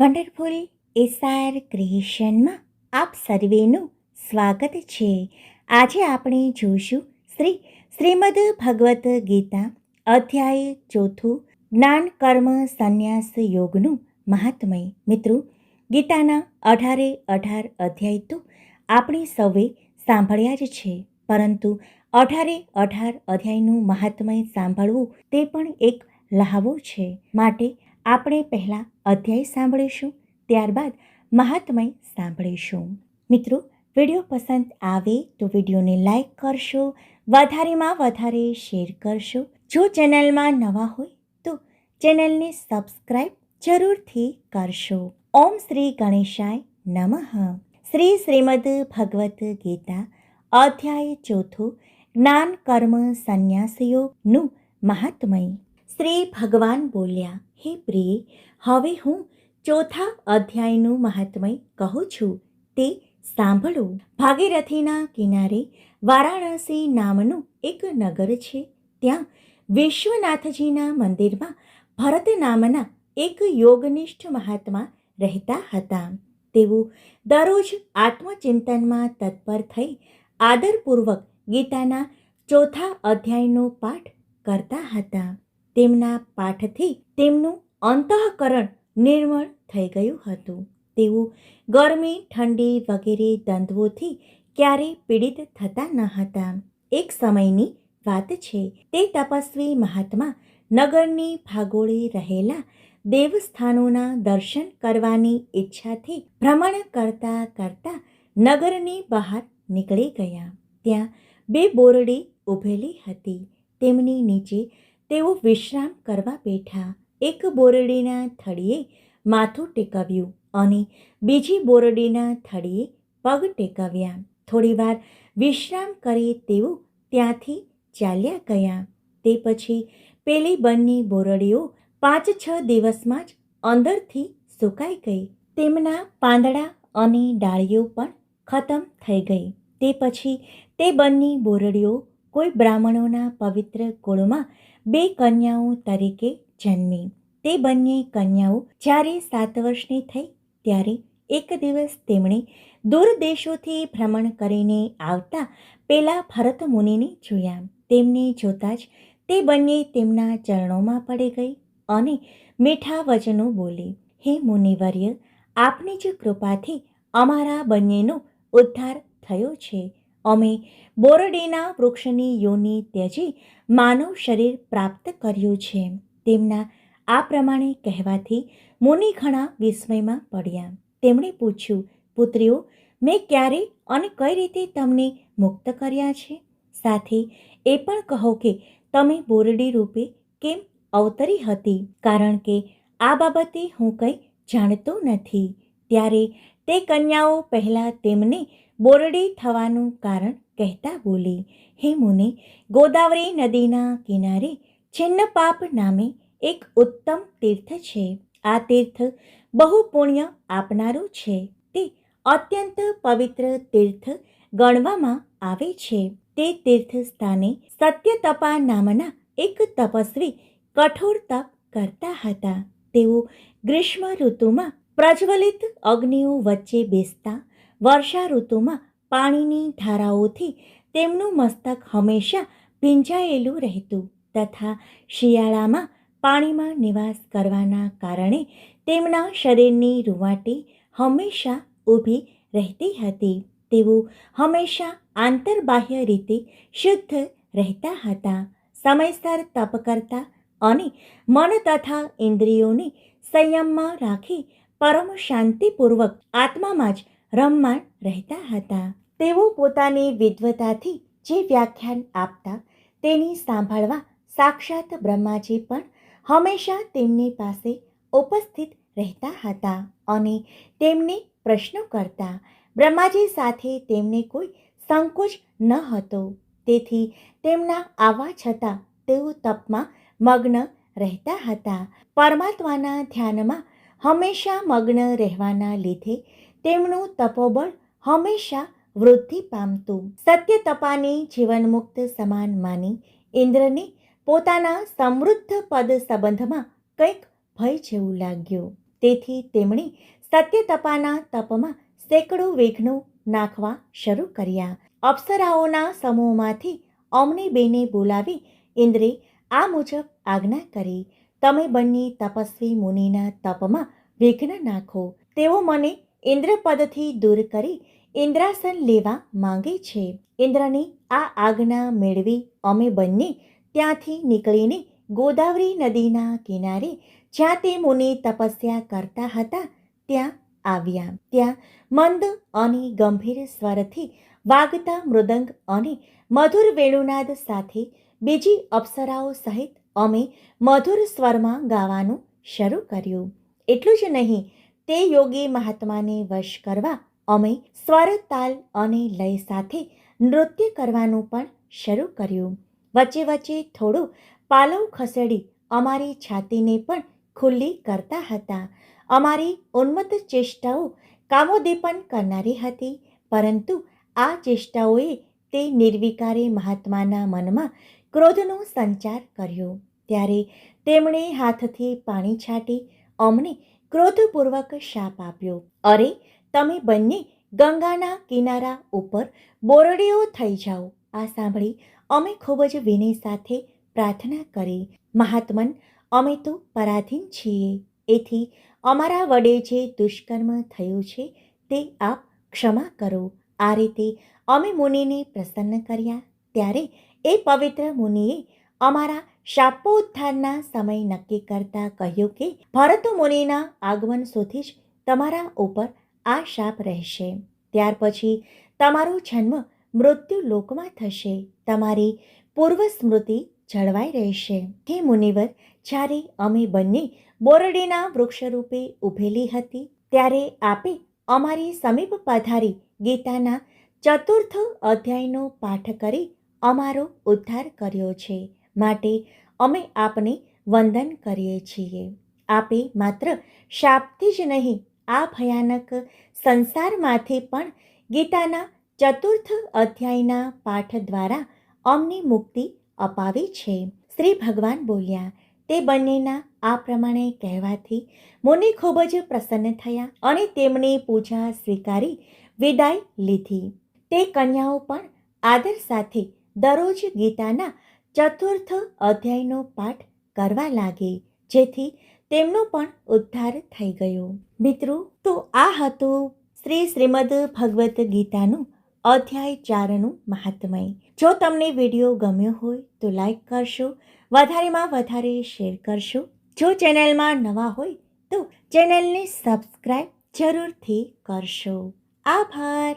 Wonderful SR ક્રિએશનમાં આપ સર્વેનું સ્વાગત છે. આજે આપણે જોઈશું શ્રી શ્રીમદ ભગવદ્ ગીતા અધ્યાય ચોથું જ્ઞાન કર્મ સંન્યાસ યોગનું મહાત્મય. મિત્રો, ગીતાના અઢારે અઢાર અધ્યાય તો આપણે સૌએ સાંભળ્યા જ છે, પરંતુ અઢારે અઢાર અધ્યાયનું મહાત્મય સાંભળવું તે પણ એક લહાવો છે. માટે આપણે પહેલાં અધ્યાય સાંભળીશું, ત્યારબાદ મહાત્મય સાંભળીશું. મિત્રો, વીડિયો પસંદ આવે તો વિડીયોને લાઈક કરશો, વધારેમાં વધારે શેર કરશો. જો ચેનલમાં નવા હોય તો ચેનલને સબસ્ક્રાઈબ જરૂરથી કરશો. ઓમ શ્રી ગણેશાય નમઃ. શ્રી શ્રીમદ ભગવદ્ ગીતા, અધ્યાય ચોથું, જ્ઞાન કર્મ સંન્યાસયોગનું મહાત્મય. શ્રી ભગવાન બોલ્યા, હે પ્રિય હવે હું ચોથા અધ્યાયનું મહાત્મય કહું છું. તે સાંભળો. ભાગીરથીના કિનારે વારાણસી નામનું એક નગર છે. ત્યાં વિશ્વનાથજીના મંદિરમાં ભરત નામના એક યોગનિષ્ઠ મહાત્મા રહેતા હતા. તેઓ દરરોજ આત્મચિંતનમાં તત્પર થઈ આદરપૂર્વક ગીતાના ચોથા અધ્યાયનો પાઠ કરતા હતા. તેમના પાઠથી તેમનું અંતઃકરણ નિર્મળ થઈ ગયું હતું. તેઓ ગરમી, ઠંડી વગેરે દ્વંદ્વોથી ક્યારેય પીડિત થતા ન હતા. એક સમયની વાત છે, તે તપસ્વી મહાત્મા નગરની ભાગોળે રહેલા દેવસ્થાનોના દર્શન કરવાની ઈચ્છાથી ભ્રમણ કરતા કરતા નગરની બહાર નીકળી ગયા. ત્યાં બે બોરડી ઊભેલી હતી. તેમની નીચે તેઓ વિશ્રામ કરવા બેઠા. એક બોરડીના થડીએ માથું ટેકવ્યું અને બીજી બોરડીના થડીએ પગ ટેકાવ્યા. થોડીવાર વિશ્રામ કરી તેઓ ત્યાંથી ચાલ્યા ગયા. તે પછી પેલી બંને બોરડીઓ પાંચ છ દિવસમાં જ અંદરથી સુકાઈ ગઈ. તેમના પાંદડા અને ડાળીઓ પણ ખતમ થઈ ગઈ. તે પછી તે બંને બોરડીઓ કોઈ બ્રાહ્મણોના પવિત્ર કુળમાં બે કન્યાઓ તરીકે જન્મી. તે બંને કન્યાઓ જ્યારે સાત વર્ષની થઈ, ત્યારે એક દિવસ તેમણે દૂર દેશોથી ભ્રમણ કરીને આવતા પેલા ભરત મુનિને જોયા. તેમને જોતાં જ તે બંને તેમના ચરણોમાં પડી ગઈ અને મીઠા વચનો બોલી, હે મુનિવર્ય, આપની જ કૃપાથી અમારા બંનેનો ઉદ્ધાર થયો છે. અમે બોરડીના વૃક્ષની યોની ત્યજી માનવ શરીર પ્રાપ્ત કર્યું છે. તેમના આ પ્રમાણે કહેવાથી મુનિ ઘણા વિસ્મયમાં પડ્યા. તેમણે પૂછ્યું, પુત્રીઓ, મેં ક્યારે અને કઈ રીતે તમને મુક્ત કર્યા છે? સાથે એ પણ કહો કે તમે બોરડી રૂપે કેમ અવતરી હતી? કારણ કે આ બાબતે હું કંઈ જાણતો નથી. ત્યારે તે કન્યાઓ પહેલાં તેમને બોરડી થવાનું કારણ કહેતા બોલી, હે મુને, ગોદાવરી નદીના કિનારે છિન્નપાપ નામે એક ઉત્તમ તીર્થ છે. આ તીર્થ બહુ પુણ્ય આપનારું છે. તે અત્યંત પવિત્ર તીર્થ ગણવામાં આવે છે. તે તીર્થ સ્થાને સત્યતપા નામના એક તપસ્વી કઠોર તપ કરતા હતા. તેઓ ગ્રીષ્મ ઋતુમાં પ્રજ્વલિત અગ્નિઓ વચ્ચે બેસતા, વર્ષા ઋતુમાં પાણીની ધારાઓથી તેમનું મસ્તક હંમેશા ભીંજાયેલું રહેતું. તથા શિયાળામાં પાણીમાં નિવાસ કરવાના કારણે તેમના શરીરની રૂવાટી હંમેશા ઊભી રહેતી હતી. તેઓ હંમેશા આંતરબાહ્ય રીતે શુદ્ધ રહેતા હતા. સમયસર તપ કરતા અને મન તથા ઇન્દ્રિયોને સંયમમાં રાખી પરમ શાંતિપૂર્વક આત્મામાં જ રમમાણ રહેતા હતા. તેઓ પોતાની વિદ્વતાથી જે વ્યાખ્યાન આપતા તેની સાંભળવા સાક્ષાત બ્રહ્માજી પણ હંમેશા તેમની પાસે ઉપસ્થિત રહેતા હતા અને તેમને પ્રશ્નો કરતા. બ્રહ્માજી સાથે તેમને કોઈ સંકોચ ન હતો. તેથી તેમના આવવા છતાં તેઓ તપમાં મગ્ન રહેતા હતા. પરમાત્માના ધ્યાનમાં હંમેશા મગ્ન રહેવાના લીધે તેમનું તપોબળ હંમેશા વૃદ્ધિ પામતું. સત્ય તપાની જીવનમુક્ત સમાન માની ઇન્દ્રને પોતાના સમૃદ્ધ પદ સંબંધમાં કંઈક ભય જેવું લાગ્યું. તેથી તેમણે સત્ય તપાના તપમાં સેંકડો વિઘ્નો નાખવા શરૂ કર્યા. અપ્સરાઓના સમૂહમાંથી અમનીબેને બોલાવી ઇન્દ્રે આ મુજબ આજ્ઞા કરી, તમે બંને તપસ્વી મુનિના તપમાં વિઘ્ન નાખો. તેઓ મને ઇન્દ્રપદથી દૂર કરી ઇન્દ્રાસન લેવા માંગે છે. ઇન્દ્રની આ આજ્ઞા મેળવી અમે બંને ત્યાંથી નીકળીને ગોદાવરી નદીના કિનારે જ્યાં તે મુનિ તપસ્યા કરતા હતા, ત્યાં આવ્યા. ત્યાં મંદ અને ગંભીર સ્વરથી વાગતા મૃદંગ અને મધુર વેણુનાદ સાથે બીજી અપ્સરાઓ સહિત અમે મધુર સ્વરમાં ગાવાનું શરૂ કર્યું. એટલું જ નહીં, તે યોગી મહાત્માને વશ કરવા અમે સ્વર તાલ અને લય સાથે નૃત્ય કરવાનું પણ શરૂ કર્યું. વચ્ચે વચ્ચે થોડું પાલવ ખસેડી અમારી છાતીને પણ ખુલ્લી કરતા હતા. અમારી ઉન્મત્ત ચેષ્ટાઓ કામોદીપન કરનારી હતી, પરંતુ આ ચેષ્ટાઓએ તે નિર્વિકારી મહાત્માના મનમાં ક્રોધનો સંચાર કર્યો. ત્યારે તેમણે હાથથી પાણી છાંટી, અમને ક્રોધપૂર્વક શાપ આપ્યો. અરે, તમે બંને ગંગાના કિનારા ઉપર બોરડીઓ થઈ જાઓ. આ સાંભળી અમે ખૂબ જ વિનય સાથે પ્રાર્થના કરી. મહાત્મન, અમે તો પરાધીન છીએ. એથી અમારા વડે જે દુષ્કર્મ થયું છે તે આપ ક્ષમા કરો. આ રીતે અમે મુનિને પ્રસન્ન કર્યા. ત્યારે એ પવિત્ર મુનિએ અમારા શાપોત્થાનના સમય નક્કી કરતા કહ્યું કે, ભરત મુનિના આગમન સુધી જ તમારા ઉપર આ શાપ રહેશે. ત્યાર પછી તમારો જન્મ મૃત્યુ લોકમાં થશે. તમારી પૂર્વ સ્મૃતિ જળવાઈ રહેશે. હે મુનિવર, જ્યારે અમે બંને બોરડીના વૃક્ષરૂપે ઊભેલી હતી, ત્યારે આપે અમારી સમીપ પધારી ગીતાના ચતુર્થ અધ્યાયનો પાઠ કરી અમારો ઉદ્ધાર કર્યો છે. માટે અમે આપને વંદન કરીએ છીએ. આપે માત્ર શાપથી જ નહીં, આ ભયાનક સંસારમાંથી પણ ગીતાના ચતુર્થ અધ્યાયના પાઠ દ્વારા અમને મુક્તિ અપાવી છે. શ્રી ભગવાન બોલ્યા, તે બંનેના આ પ્રમાણે કહેવાથી મુનિ ખૂબ જ પ્રસન્ન થયા અને તેમની પૂજા સ્વીકારી, વિદાય લીધી. તે કન્યાઓ પણ આદર સાથે દરરોજ ગીતાના ચતુર્થ અધ્યાયનો પાઠ કરવા લાગી, જેથી તેમનો પણ ઉદ્ધાર થઈ ગયો. મિત્રો, તો આ હતું શ્રી શ્રીમદ ભગવદ્ ગીતાનું અધ્યાય ચારનું મહાત્મય. જો તમને વીડિયો ગમ્યો હોય તો લાઈક કરશો, વધારેમાં વધારે શેર કરશો. જો ચેનલમાં નવા હોય તો ચેનલને સબસ્ક્રાઈબ જરૂરથી કરશો. આભાર.